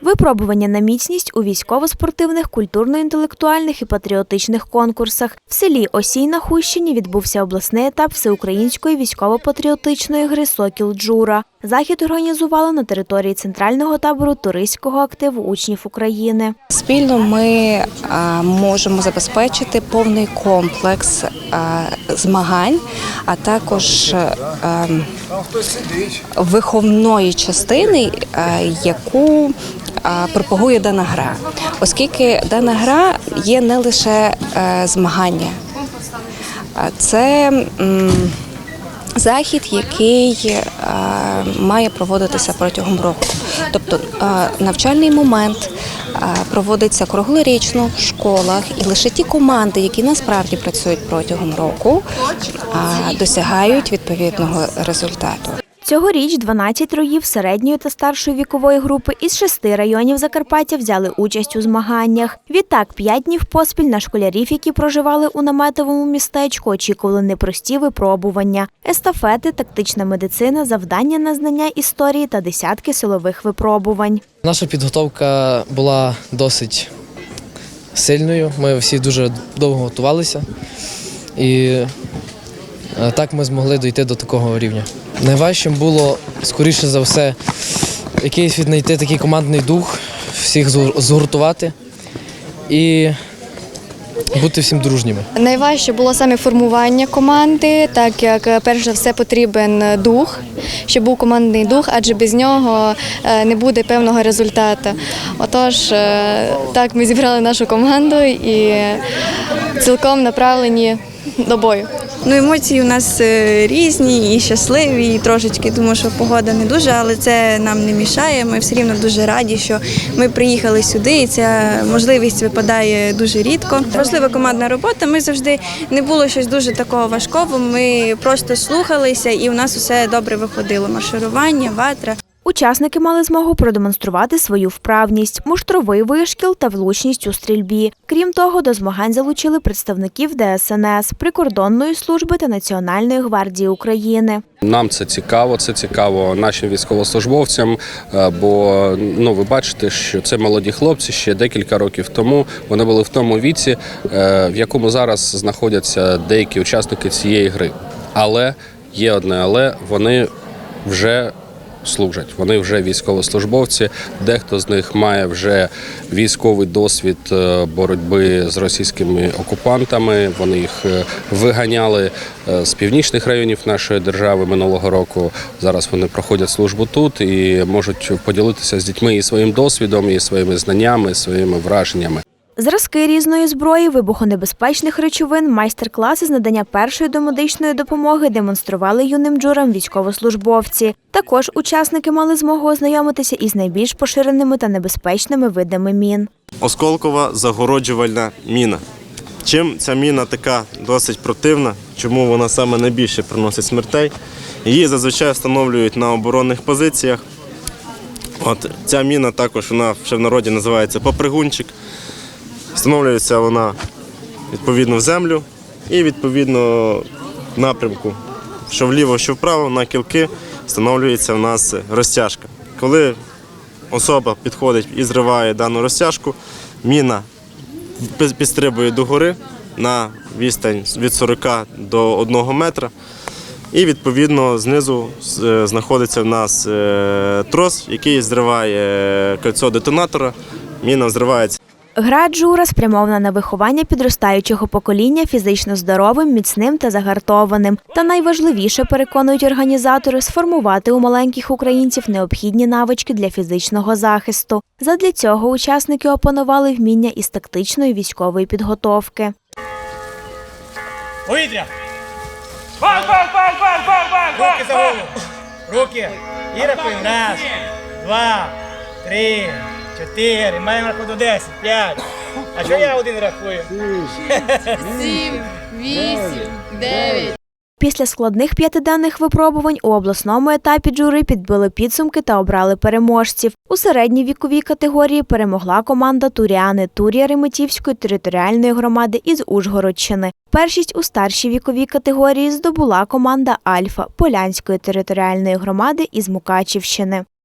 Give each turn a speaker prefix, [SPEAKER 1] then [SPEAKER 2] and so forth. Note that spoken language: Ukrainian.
[SPEAKER 1] Випробування на міцність у військово-спортивних, культурно-інтелектуальних і патріотичних конкурсах. В селі Осій на Хущині відбувся обласний етап всеукраїнської військово-патріотичної гри Сокіл Джура. Захід організували на території центрального табору туристського активу учнів України.
[SPEAKER 2] Спільно ми можемо забезпечити повний комплекс змагань, а також виховної частини, яку пропагує дана гра, оскільки дана гра є не лише змагання, це захід, який має проводитися протягом року. Тобто е, навчальний момент е, проводиться круглорічно в школах, і лише ті команди, які насправді працюють протягом року, е, досягають відповідного результату.
[SPEAKER 1] Цьогоріч 12 роїв середньої та старшої вікової групи із шести районів Закарпаття взяли участь у змаганнях. Відтак, п'ять днів поспіль на школярів, які проживали у наметовому містечку, очікували непрості випробування, естафети, тактична медицина, завдання на знання історії та десятки силових випробувань.
[SPEAKER 3] Наша підготовка була досить сильною. Ми всі дуже довго готувалися. І так ми змогли дійти до такого рівня. Найважчим було, скоріше за все, якийсь віднайти такий командний дух, всіх згуртувати і бути всім дружніми.
[SPEAKER 4] Найважче було саме формування команди, так як е, перш за все потрібен е, дух, щоб був командний дух, адже без нього е, не буде певного результату. Отож, е, так ми зібрали нашу команду і цілком направлені до бою.
[SPEAKER 5] Ну, емоції у нас е, різні і щасливі, і трошечки, тому що погода не дуже, але це нам не мішає. Ми все рівно дуже раді, що ми приїхали сюди, і ця можливість випадає дуже рідко. Важлива командна робота. Ми завжди не було щось дуже такого важкого. Ми просто слухалися, і у нас усе добре виходило. Марширування, ватра.
[SPEAKER 1] Учасники мали змогу продемонструвати свою вправність, муштровий вишкіл та влучність у стрільбі. Крім того, до змагань залучили представників ДСНС, прикордонної служби та Національної гвардії України.
[SPEAKER 6] Нам це цікаво, це цікаво нашим військовослужбовцям. е, Бо ну ви бачите, що це молоді хлопці ще декілька років тому. Вони були в тому віці, е, в якому зараз знаходяться деякі учасники цієї гри. Але є одне, але вони вже. Служать, вони вже військовослужбовці. Дехто з них має вже військовий досвід е, боротьби з російськими окупантами. Вони їх е, виганяли е, з північних районів нашої держави минулого року. Зараз вони проходять службу тут і можуть поділитися з дітьми і своїм досвідом, і своїми знаннями, і своїми враженнями.
[SPEAKER 1] Зразки різної зброї, вибухонебезпечних речовин, майстер-класи з надання першої домедичної допомоги демонстрували юним джурам військовослужбовці. Також учасники мали змогу ознайомитися із найбільш поширеними та небезпечними видами мін.
[SPEAKER 7] осколкова загороджувальна міна. Чим ця міна така досить противна, чому вона саме найбільше приносить смертей? Її зазвичай встановлюють на оборонних позиціях. От ця міна також вона ще в народі називається попригунчик. Встановлюється вона відповідно в землю і відповідно напрямку, що вліво, що вправо, на кілки встановлюється в нас розтяжка. Коли особа підходить і зриває дану розтяжку, міна підстрибує догори на відстань від 40 до 1 метра. І відповідно знизу е, знаходиться в нас е, трос, який зриває кольцо детонатора. Міна взривається.
[SPEAKER 1] Гра джура спрямована на виховання підростаючого покоління фізично здоровим, міцним та загартованим. Та найважливіше переконують організатори сформувати у маленьких українців необхідні навички для фізичного захисту. Задля цього учасники опанували вміння із тактичної військової підготовки.
[SPEAKER 8] Повітря! Бах, бах, бах, бах, бах, бах, Руки за голову! Руки! І рахуємо. Раз, два, три, чотири. Маємо рахувати до десять, п'ять. А що я один рахую?
[SPEAKER 9] сім, вісім, дев'ять.
[SPEAKER 1] Після складних п'ятиденних випробувань у обласному етапі джури підбили підсумки та обрали переможців. У середній віковій категорії перемогла команда Туріани Турія Реметівської територіальної громади із Ужгородщини. Першість у старшій віковій категорії здобула команда Альфа Полянської територіальної громади із Мукачівщини.